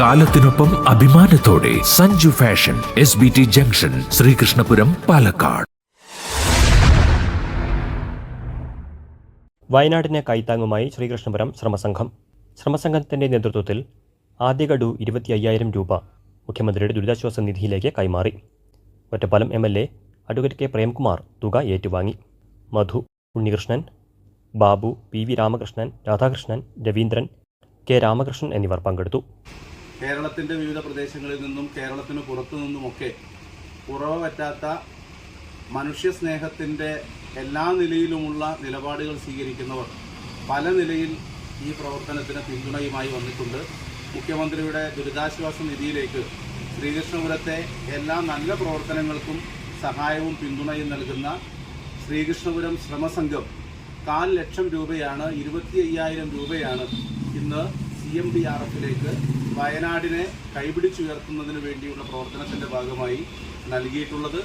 കാലത്തിനൊപ്പം അഭിമാനത്തോടെ Sanju fashion S B T junction Sreekrishnapuram Palakkad. വയനാടിനെ കൈത്താങ്ങുമായി ശ്രീകൃഷ്ണപുരം ശ്രമസംഘം. ശ്രമസംഘത്തിന്റെ നേതൃത്വത്തിൽ ആദ്യ ഗഡു ഇരുപത്തി അയ്യായിരം രൂപ മുഖ്യമന്ത്രിയുടെ ദുരിതാശ്വാസ നിധിയിലേക്ക് കൈമാറി. Ottapalam M L A advocate K Premkumar തുക ഏറ്റുവാങ്ങി. Madhu Unnikrishnan Babu P V Ramakrishnan Radhakrishnan Raveendran K Ramakrishnan എന്നിവർ പങ്കെടുത്തു. കേരളത്തിന്റെ വിവിധ പ്രദേശങ്ങളിൽ നിന്നും കേരളത്തിന് പുറത്തു നിന്നുമൊക്കെ കുറവ് പറ്റാത്ത മനുഷ്യ സ്നേഹത്തിന്റെ എല്ലാ നിലയിലുമുള്ള നിലപാടുകൾ സ്വീകരിക്കുന്നവർ പല നിലയിൽ ഈ പ്രവർത്തനത്തിന് പിന്തുണയുമായി വന്നിട്ടുണ്ട്. മുഖ്യമന്ത്രിയുടെ ദുരിതാശ്വാസ നിധിയിലേക്ക് ശ്രീകൃഷ്ണപുരത്തെ എല്ലാ നല്ല പ്രവർത്തനങ്ങൾക്കും സഹായവും പിന്തുണയും നൽകുന്ന ശ്രീകൃഷ്ണപുരം ശ്രമസംഘം കാൽ ലക്ഷം രൂപയാണ് ഇരുപത്തി അയ്യായിരം രൂപയാണ് ഇന്ന് സി എം ഡി ആർ എഫിലേക്ക് വയനാടിനെ കൈപിടിച്ചുയർത്തുന്നതിന് വേണ്ടിയുള്ള പ്രവർത്തനത്തിന്റെ ഭാഗമായി നൽകിയിട്ടുള്ളത്.